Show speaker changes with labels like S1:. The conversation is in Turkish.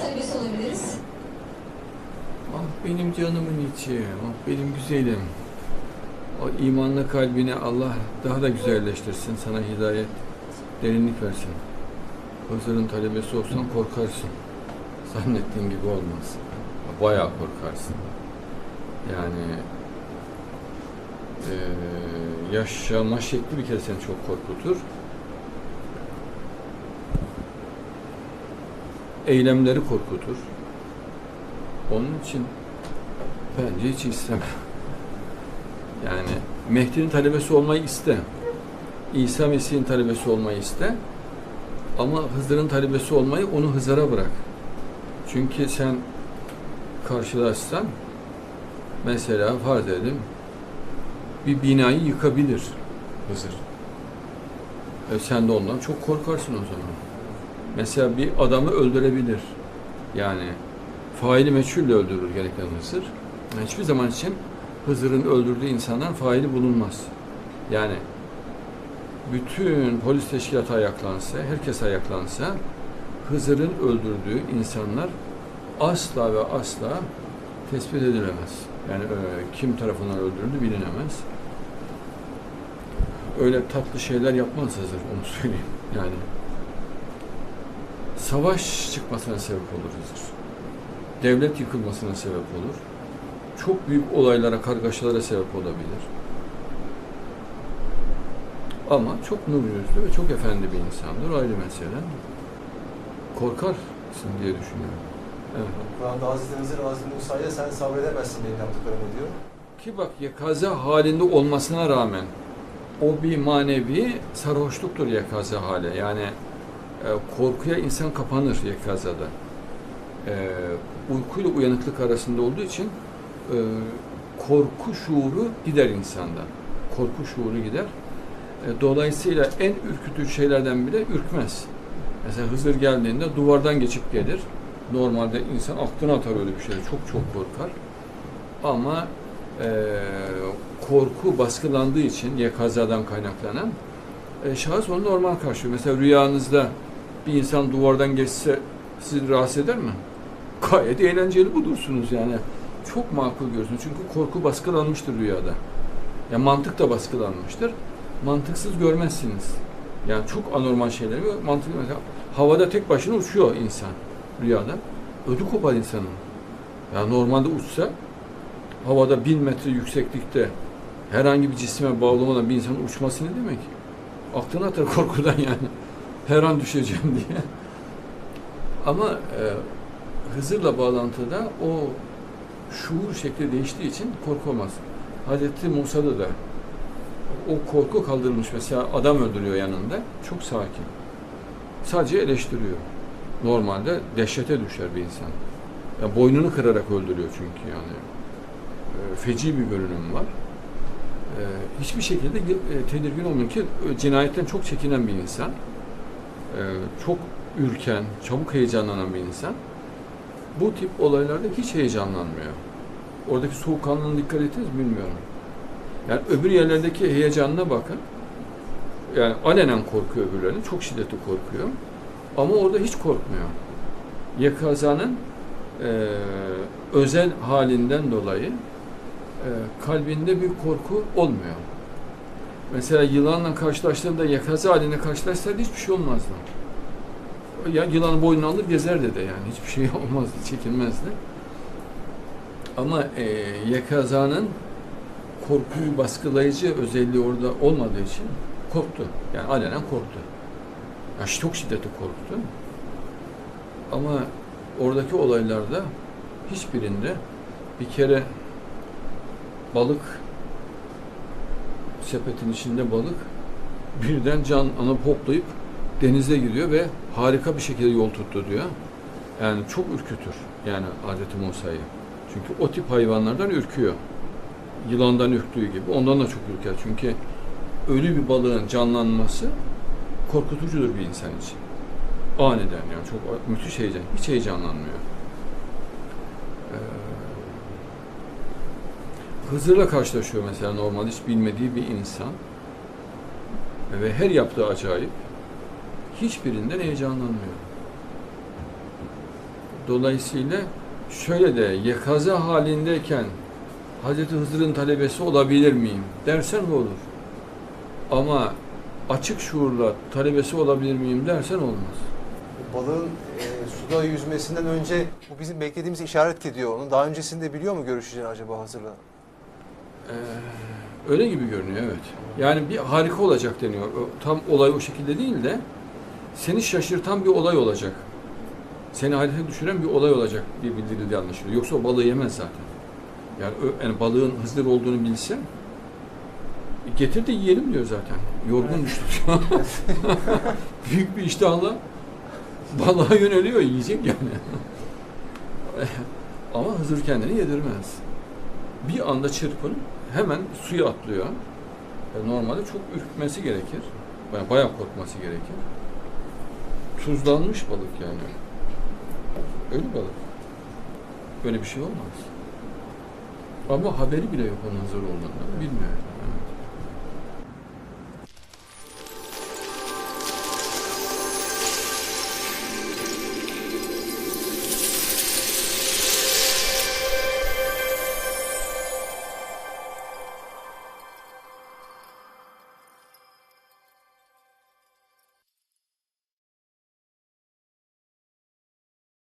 S1: talebesi olabiliriz?
S2: Ah benim canımın içi, ah benim güzelim. O imanlı kalbine Allah daha da güzelleştirsin, sana hidayet, derinlik versin. Hızır'ın talebesi olsan korkarsın. Zannettiğin gibi olmaz. Bayağı korkarsın. Yani eee, yaşama şekli bir kere seni çok korkutur. Eylemleri korkutur. Onun için bence hiç istemem. Yani Mehdi'nin talebesi olmayı iste. İsa Mesih'in talebesi olmayı iste. Ama Hızır'ın talebesi olmayı onu Hızır'a bırak. Çünkü sen karşılaşsan mesela farz edelim bir binayı yıkabilir Hızır. E sen de ondan çok korkarsın o zaman. Mesela bir adamı öldürebilir. Yani faili meçhulle öldürür gereken Hızır. Hiçbir zaman için Hızır'ın öldürdüğü insanlar faili bulunmaz. Yani bütün polis teşkilatı ayaklansa, herkes ayaklansa Hızır'ın öldürdüğü insanlar asla ve asla tespit edilemez. Yani e, kim tarafından öldürüldü bilinemez. Öyle tatlı şeyler yapmaz Hızır, onu söyleyeyim. Yani savaş çıkmasına sebep olur Hızır. Devlet yıkılmasına sebep olur. Çok büyük olaylara, kargaşalara sebep olabilir. Ama çok nur yüzlü ve çok efendi bir insandır. Ayrı mesele. Korkarsın diye düşünüyorum. Evet.
S3: Kur'an'da Hazreti Hızır, Hazreti Musa'ya sen sabredemezsin benim yaptıklarımı diyor.
S2: Ki bak yakaza halinde olmasına rağmen o bir manevi sarhoşluktur yakaza hali. Yani korkuya insan kapanır yakazada. E, uykuyla uyanıklık arasında olduğu için e, korku şuuru gider insanda. Korku şuuru gider. E, dolayısıyla en ürkütücü şeylerden bile ürkmez. Mesela Hızır geldiğinde duvardan geçip gelir. Normalde insan aklına atar öyle bir şeyleri. Çok çok korkar. Ama e, korku baskılandığı için ya kaynaklanan e, şahıs onu normal karşılıyor. Mesela rüyanızda bir insan duvardan geçse sizi rahatsız eder mi? Gayet eğlenceli bulursunuz yani. Çok makul görürsünüz. Çünkü korku baskılanmıştır rüyada. Ya mantık da baskılanmıştır. Mantıksız görmezsiniz. Yani çok anormal şeyler. Mantık mesela havada tek başına uçuyor insan rüyada. Ödü kopar insanın. Yani normalde uçsa havada bin metre yükseklikte herhangi bir cisme bağlı olmadan bir insanın uçması ne demek? Aklına atar korkudan yani. Her an düşeceğim diye. Ama e, Hızır'la bağlantıda o şuur şekli değiştiği için korku. Hazreti Musa'da da o korku kaldırılmış. Mesela adam öldürüyor yanında. Çok sakin. Sadece eleştiriyor. Normalde dehşete düşer bir insan. Ya boynunu kırarak öldürüyor çünkü yani. E, feci bir görünüm var. E, hiçbir şekilde e, tedirgin olmuyor ki e, cinayetten çok çekinen bir insan. E, çok ürken, çabuk heyecanlanan bir insan. Bu tip olaylarda hiç heyecanlanmıyor. Oradaki soğukkanlılığına dikkat ettiniz mi bilmiyorum. Yani öbür yerlerdeki heyecanına bakın. Yani alenen korkuyor öbürlerinin. Çok şiddetli korkuyor. Ama orada hiç korkmuyor. Yakazanın e, özel halinden dolayı kalbinde bir korku olmuyor. Mesela yılanla karşılaştığında yakaza haline karşılaşsaydı hiçbir şey olmazdı. Ya yılanı boynuna alır gezerdi de yani hiçbir şey olmazdı, çekinmezdi. Ama e, yakazanın korkuyu baskılayıcı özelliği orada olmadığı için korktu. Yani alenen korktu. Ya çok şiddetli korktu. Ama oradaki olaylarda hiçbirinde bir kere balık sepetin içinde balık birden can alıp hoplayıp denize giriyor ve harika bir şekilde yol tuttu diyor. Yani çok ürkütür yani Hazreti Musa'yı. Çünkü o tip hayvanlardan ürküyor. Yılandan ürktüğü gibi ondan da çok ürker. Çünkü ölü bir balığın canlanması korkutucudur bir insan için. Aniden yani çok müthiş heyecan. Hiç heyecanlanmıyor. Ee, Hızır'la karşılaşıyor mesela normal hiç bilmediği bir insan. Ve her yaptığı acayip. Hiçbirinden heyecanlanmıyor. Dolayısıyla şöyle de yekaza halindeyken Hazreti Hızır'ın talebesi olabilir miyim dersen olur. Ama açık şuurla talebesi olabilir miyim dersen olmaz.
S3: Balığın e, suda yüzmesinden önce bu bizim beklediğimiz işaret ediyor. Onun daha öncesinde biliyor mu görüşeceğini acaba hazırla?
S2: Ee, öyle gibi görünüyor evet. Yani bir harika olacak deniyor. Tam olay o şekilde değil de seni şaşırtan bir olay olacak. Seni hayrete düşüren bir olay olacak diye bildirildi anlaşılıyor. Yoksa o balığı yemez zaten. Yani, yani balığın Hızır olduğunu bilse e, getir de yiyelim diyor zaten. Yorgun düştü. Büyük bir iştahla balığa yöneliyor, yiyecek yani. Ama Hızır kendini yedirmez. Bir anda çırpınıp hemen suya atlıyor. E, normalde çok ürkmesi gerekir. Yani bayağı korkması gerekir. Tuzlanmış balık yani. Ölü balık. Böyle bir şey olmaz. Ama haberi bile yok onun Hızır olduğundan. Yani.